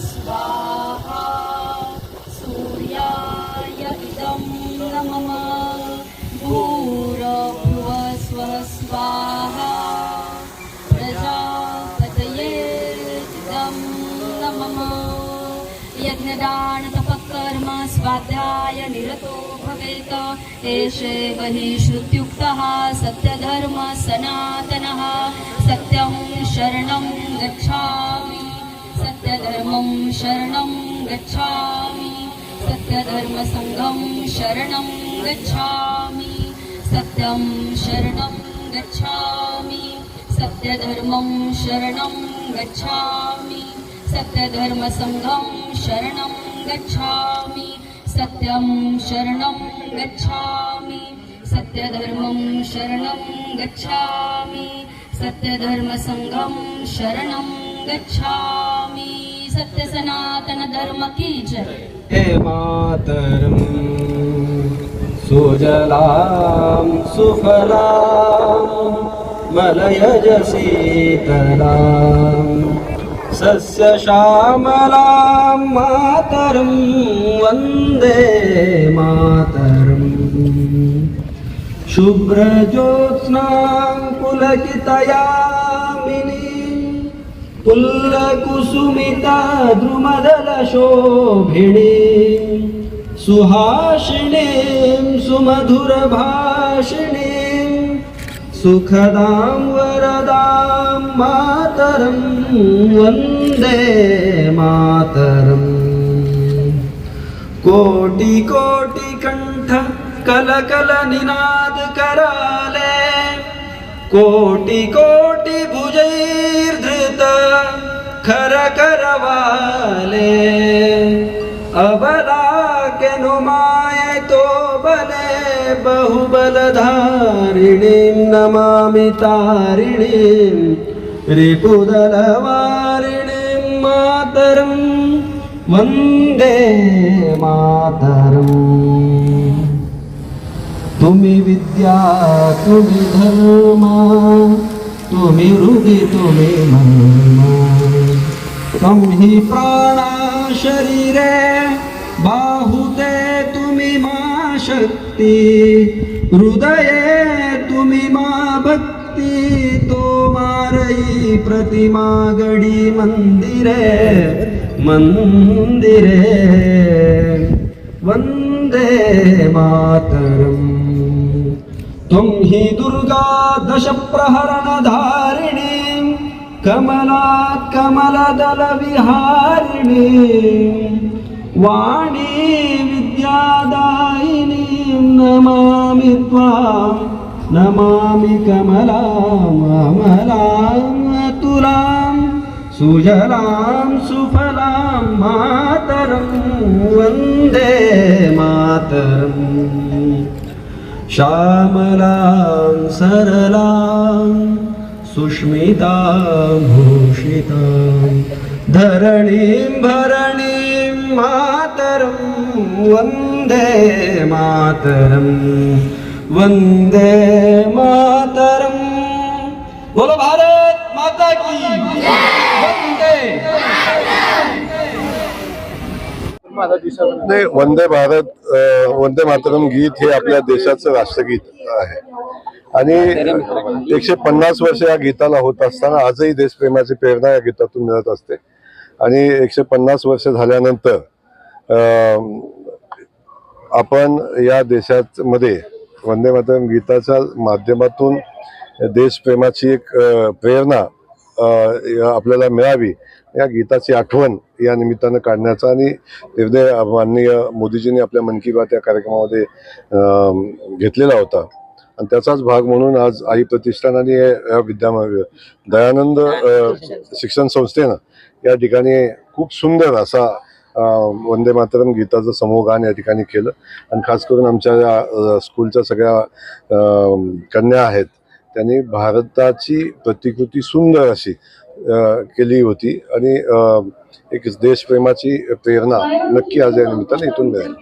स्ववाहा सूर्याय इदं नमः। भूरभुव स्ववाहा प्रजापतयेदं नमः। यज्ञदानतपः स्वाध्याय निरतो भवेत् एषे हि श्रुत्युक्तः सत्यधर्म सनातनः सत्यं शरणं गच्छा धर्मं शरणं गच्छामि. सत्यधर्मसङ्घं शरणं गच्छामि. सत्यं शरणं गच्छामि. सत्यधर्मं शरणं गच्छामि. सत्यधर्मसङ्घं शरणं गच्छामि. सत्यं शरणं गच्छामि. सत्यधर्मं शरणं गच्छामि. सत्यधर्मसङ्घं शरणं गच्छामि. सत्यसनातनधर्म की जय। हे मातरं सुजलां सुफलां मलयज शीतलां सस्यश्यामलां मातरं वन्दे मातरम्। शुभ्रज्योत्स्नां पुलकितयामिनीं। पुल्लकुसुमिता द्रुमदलशोभिणीं सुहासिनीं सुमधुरभाषिणीं सुखदां वरदां मातरं वन्दे मातरम् कोटि कोटि कंठ कल कल निनाद कराले कोटि अबला के नुमाय तो बले बहुबलधारिणीं नमामि तारिणीं। रिपुदलवारिणीं मातरं वन्दे मातरम्। तुम्ही विद्या तुम्ही धर्म तुम्ही हृदय तुम्ही मर्म तुम्ही प्राणा शरीरे बाहुते तुम्ही मा शक्ती हृदये तुम्ही मा भक्ती तो मारई प्रतिमा गडी मंदिरे मंदिरे वन्दे मातरम्। त्वं हि दुर्गा दशप्रहरणधारिणीं कमलात् कमलदलविहारिणीं वाणी विद्यादायिनीं नमामि त्वां नमामि कमलां अमलां तुलां सुजलां सुफलां मातरं वन्दे मातरम्। श्यामलां सरलां सुष्मिता भूषिता धरणीं भरणीं मातरं वन्दे मातरं वन्दे मातरं बोलो भारत माता की। वन्दे। नाही वंदे भारत वंदे मातरम गीत हे आपल्या देशाचं राष्ट्रगीत आहे. आणि एकशे पन्नास वर्ष या गीताला होत असताना आजही देशप्रेमाची प्रेरणा या गीतातून मिळत असते. आणि एकशे पन्नास वर्ष झाल्यानंतर आपण या देशात मध्ये वंदे मातरम गीताच्या माध्यमातून देशप्रेमाची एक प्रेरणा आपल्याला मिळावी या गीताची आठवण या निमित्तानं काढण्याचा आणि निर्णय माननीय मोदीजींनी आपल्या मन की बात या कार्यक्रमामध्ये घेतलेला होता. आणि त्याचाच भाग म्हणून आज आई प्रतिष्ठान आणि या विद्या दयानंद शिक्षण संस्थेनं या ठिकाणी खूप सुंदर असा वंदे मातरम गीताचं समूहगान या ठिकाणी केलं. आणि खास करून आमच्या या स्कूलच्या सगळ्या कन्या आहेत त्यांनी भारताची प्रतिकृती सुंदर अशी केली होती. आणि एक देशप्रेमाची प्रेरणा नक्की आज या निमित्ताने इथून मिळेल.